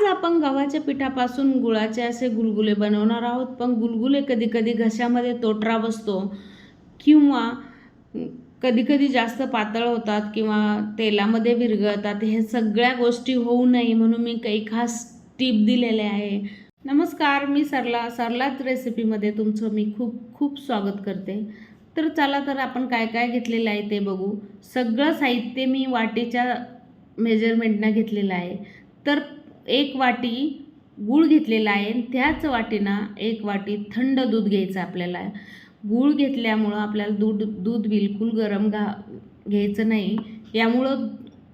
आज आपण गव्हाच्या पिठापासून गुळाचे असे गुलगुले बनवणार आहोत. पण गुलगुले कधी कधी घशामध्ये तोटरा बसतो किंवा कधी कधी जास्त पातळ होतात किंवा तेलामध्ये विरघळतात. हे सगळ्या गोष्टी होऊ नये म्हणून मी काही खास टीप दिलेले आहे. नमस्कार मी सरला. सरलाच रेसिपीमध्ये तुमचं मी खूप खूप स्वागत करते. तर चला तर आपण काय काय घेतलेलं आहे ते बघू. सगळं साहित्य मी वाटीच्या मेजरमेंटनं घेतलेलं आहे. तर एक वाटी गूळ घेतलेला आहे. त्याच वाटीनं एक वाटी थंड दूध घ्यायचं आपल्याला. गूळ घेतल्यामुळं आपल्याला दूध दूध बिलकुल गरम घा घ्यायचं नाही. यामुळं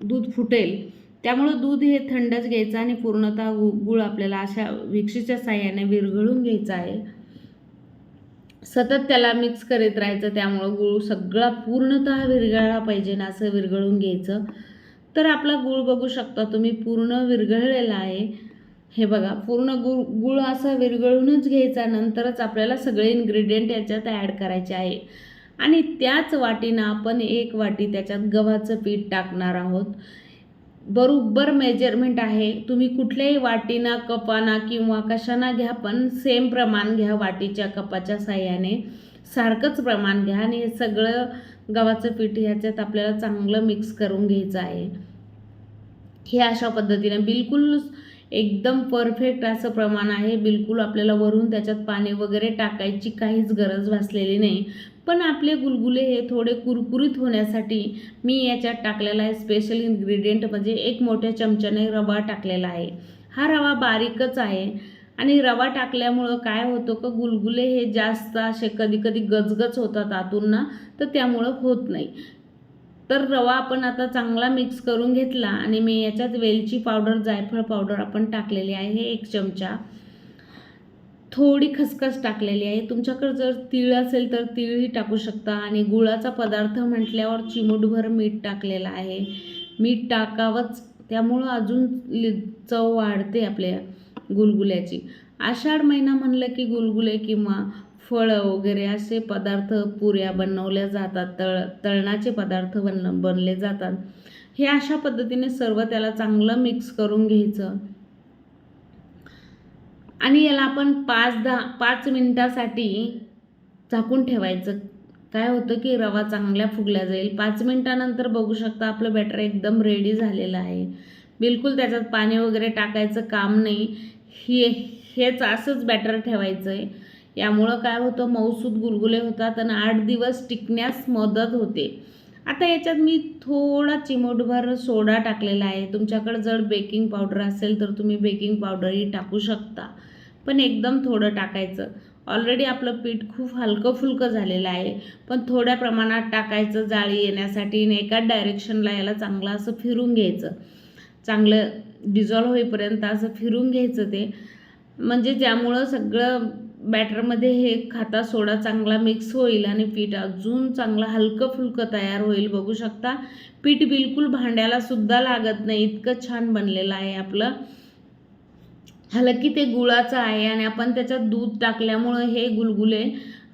दूध फुटेल. त्यामुळं दूध हे थंडच घ्यायचं आणि पूर्णतः गु गूळ आपल्याला अशा विक्षीच्या साह्याने विरघळून घ्यायचा आहे. सतत त्याला मिक्स करीत राहायचं. त्यामुळं गूळ सगळा पूर्णतः विरघळला पाहिजे ना असं विरघळून घ्यायचं. तर आपला गूळ बघू शकता तुम्ही पूर्ण विरघळलेला आहे. हे बघा पूर्ण गुळ गुळ असा विरघळूनच घ्यायचा नंतरच आपल्याला सगळे इन्ग्रेडियंट याच्यात ॲड करायचे आहे. आणि त्याच वाटीनं आपण एक वाटी त्याच्यात गव्हाचं पीठ टाकणार आहोत. बरोबर मेजरमेंट आहे. तुम्ही कुठल्याही वाटीना कपाना किंवा कशाना घ्या पण सेम प्रमाण घ्या वाटीच्या कपाच्या साह्याने. सारखंच प्रमाण घ्या आणि हे सगळं गव्हाचं पीठ ह्याच्यात आपल्याला चांगलं मिक्स करून घ्यायचं आहे. हे अशा पद्धतीने बिलकुल एकदम परफेक्ट असं प्रमाण आहे. बिलकुल आपल्याला वरून त्याच्यात पाणी वगैरे टाकायची काहीच गरज भासलेली नाही. पण आपले गुलगुले हे थोडे कुरकुरीत होण्यासाठी मी याच्यात टाकलेला आहे स्पेशल इन्ग्रेडियंट म्हणजे एक मोठ्या चमच्याने रवा टाकलेला आहे. हा रवा बारीकच आहे आणि रवा टाकल्यामुळं काय होतं का गुलगुले हे जास्त असे कधी कधी गजगज होतात आतून ना तर त्यामुळं होत नाही. तर रवा आपण आता चांगला मिक्स करून घेतला आणि मी याच्यात वेलची पावडर जायफळ पावडर आपण टाकलेली आहे एक चमचा. थोडी खसखस टाकलेली आहे. तुमच्याकडे जर तीळ असेल तर तीळही टाकू शकता आणि गुळाचा पदार्थ म्हटल्यावर चिमूटभर मीठ टाकलेलं आहे. मीठ टाकावंच त्यामुळं अजून चव वाढते आपल्या गुलगुल्याची. आषाढ महिना म्हणलं की गुलगुले किंवा फळं वगैरे असे पदार्थ पुऱ्या बनवल्या जातात तळ तळणाचे पदार्थ बन बनले जातात. हे अशा पद्धतीने सर्व त्याला चांगलं मिक्स करून घ्यायचं. आणि याला आपण पाच दहा पाच मिनटासाठी झाकून ठेवायचं. काय होतं की रवा चांगल्या फुगल्या जाईल. पाच मिनटानंतर बघू शकता आपलं बॅटर एकदम रेडी झालेलं आहे. बिलकुल त्याच्यात पाणी वगैरे टाकायचं काम नाही. हे हेच असंच बॅटर ठेवायचं आहे यामुळं काय होतं मऊसूद गुलगुले होतात आणि आठ दिवस टिकण्यास मदत होते. आता याच्यात मी थोडा चिमूटभर सोडा टाकलेला आहे. तुमच्याकडं जर बेकिंग पावडर असेल तर तुम्ही बेकिंग पावडरही टाकू शकता. पण एकदम थोडं टाकायचं. ऑलरेडी आपलं पीठ खूप हलकं फुलकं झालेलं आहे. पण थोड्या प्रमाणात टाकायचं जाळी येण्यासाठी आणि एकाच डायरेक्शनला याला चांगलं असं फिरून घ्यायचं. चांगलं डिझॉल्व होईपर्यंत असं फिरून घ्यायचं ते. म्हणजे ज्यामुळं सगळं बॅटरमध्ये हे खाता सोडा चांगला मिक्स होईल आणि पीठ अजून चांगलं हलकं फुलकं तयार होईल. बघू शकता पीठ बिलकुल भांड्याला सुद्धा लागत नाही. इतकं छान बनलेलं आहे आपलं. हलकी ते गुळाचं आहे आणि आपण त्याच्यात दूध टाकल्यामुळं हे गुलगुले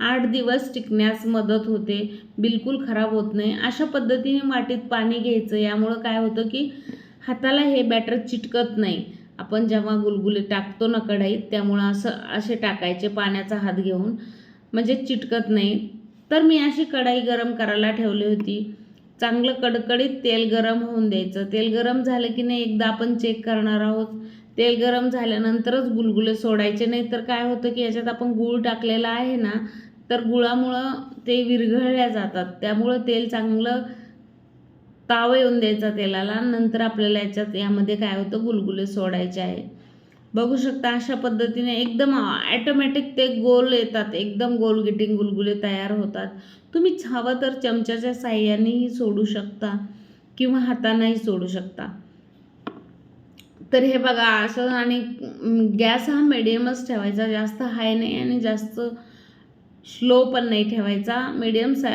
आठ दिवस टिकण्यास मदत होते. बिलकुल खराब होत नाही. अशा पद्धतीने वाटीत पाणी घ्यायचं. यामुळं काय होतं की हाताला हे बॅटर चिटकत नाही. आपण जेव्हा गुलगुले टाकतो ना कढाईत त्यामुळं असं असे टाकायचे पाण्याचा हात घेऊन. म्हणजे चिटकत नाही. तर मी अशी कढाई गरम करायला ठेवली होती. चांगलं कडकडीत तेल गरम होऊन द्यायचं. तेल गरम झालं की नाही एकदा आपण चेक करणार आहोत. तेल गरम झाल्यानंतरच गुलगुले सोडायचे. नाही तर काय होतं की याच्यात आपण गूळ टाकलेला आहे ना तर गुळामुळं ते विरघळल्या जातात. त्यामुळं तेल चांगलं ताव येऊन द्यायचा तेलाला. नंतर आपल्याला याच्यात यामध्ये काय होतं? गुलगुले सोडायचे आहे. बघू शकता अशा पद्धतीने एकदम ॲटोमॅटिक ते गोल येतात. एकदम गोल गिटिंग गुलगुले तयार होतात. तुम्ही हवं तर चमच्याच्या साह्यानेही सोडू शकता किंवा हातानेही सोडू शकता. तर हे बघा असं आणि गॅस हा मिडियमच ठेवायचा. जास्त हाय नाही आणि जास्त स्लो पण नाही ठेवायचा. मिडियम सा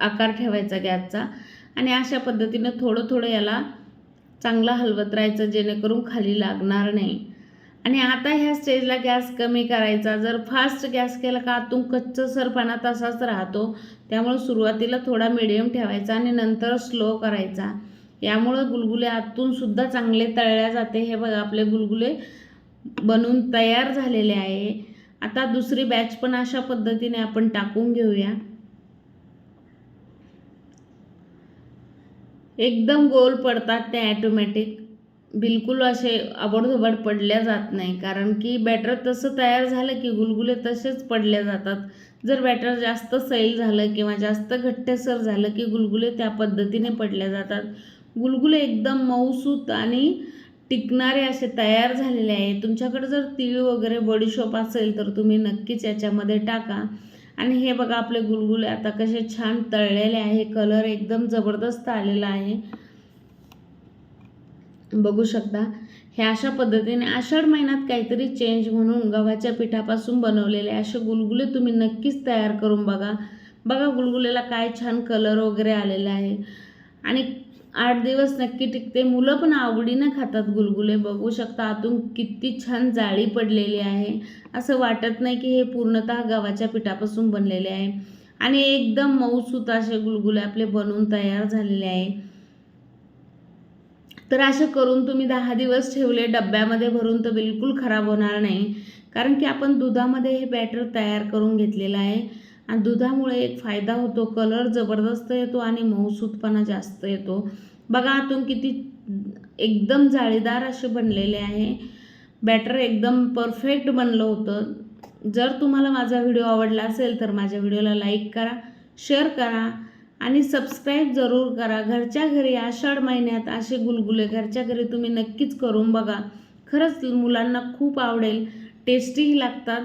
आकार ठेवायचा गॅसचा. आणि अशा पद्धतीनं थोडं थोडं याला चांगला हलवत राहायचं जेणेकरून खाली लागणार नाही. आणि आता ह्या स्टेजला गॅस कमी करायचा. जर फास्ट गॅस केला का आतून कच्चं सरपणा तसाच राहतो. त्यामुळे सुरुवातीला थोडा मिडियम ठेवायचा आणि नंतर स्लो करायचा. यामुळं गुलगुले आतून सुद्धा चांगले तळल्या जाते. हे बघा आपले गुलगुले बनून तयार झालेले आहे. आता दुसरी बॅच पण अशा पद्धतीने आपण टाकून घेऊया. एकदम गोल पडतात ते ॲटोमॅटिक बिलकुल असे आबडधोबड पडल्या जात नाही. कारण की बॅटर तसं तयार झालं की गुलगुले तसेच पडल्या जातात. जर बॅटर जास्त सैल झालं किंवा जास्त घट्टसर झालं की गुलगुले त्या पद्धतीने पडल्या जातात. गुलगुले एकदम मऊसूत आणि टिकणारे असे तयार झालेले आहे. तुमच्याकडे जर तीळ वगैरे बडीशोप असेल तर तुम्ही नक्कीच याच्यामध्ये टाका. आणि हे बघा आपले गुलगुले आता कसे छान तळलेले आहे. कलर एकदम जबरदस्त आलेला आहे. बघू शकता. हे अशा पद्धतीने आषाढ महिन्यात काहीतरी चेंज म्हणून गव्हाच्या पिठापासून बनवलेले असे गुलगुले तुम्ही नक्कीच तयार करून बघा. बघा गुलगुलेला काय छान कलर वगैरे आलेला आहे. आणि आठ दिवस नक्की टिकते. मुलं पण आवडीनं खातात. गुलगुले बघू शकता. आतून किती छान जाळी पडलेली आहे. असं वाटत नाही की हे पूर्णतः गव्हाच्या पिठापासून बनलेले आहे. आणि एकदम मऊसूत असे गुलगुले आपले बनवून तयार झालेले आहे. तर असं करून तुम्ही दहा दिवस ठेवले. डब्यामध्ये भरून तर बिलकुल खराब होणार नाही. कारण की आपण दुधामध्ये हे बॅटर तयार करून घेतलेलं आहे. आणि दुधामुळे एक फायदा होतो कलर जबरदस्त येतो आणि मऊसूतपणा जास्त येतो. बघा आतून किती एकदम जाळीदार असे बनलेले आहे. बॅटर एकदम परफेक्ट बनलं होतं. जर तुम्हाला माझा व्हिडिओ आवडला असेल तर माझ्या व्हिडिओला लाईक करा शेअर करा आणि सबस्क्राईब जरूर करा. घरच्या घरी आषाढ महिन्यात असे गुलगुले घरच्या घरी तुम्ही नक्कीच करून बघा. खरंच मुलांना खूप आवडेल. टेस्टीही लागतात.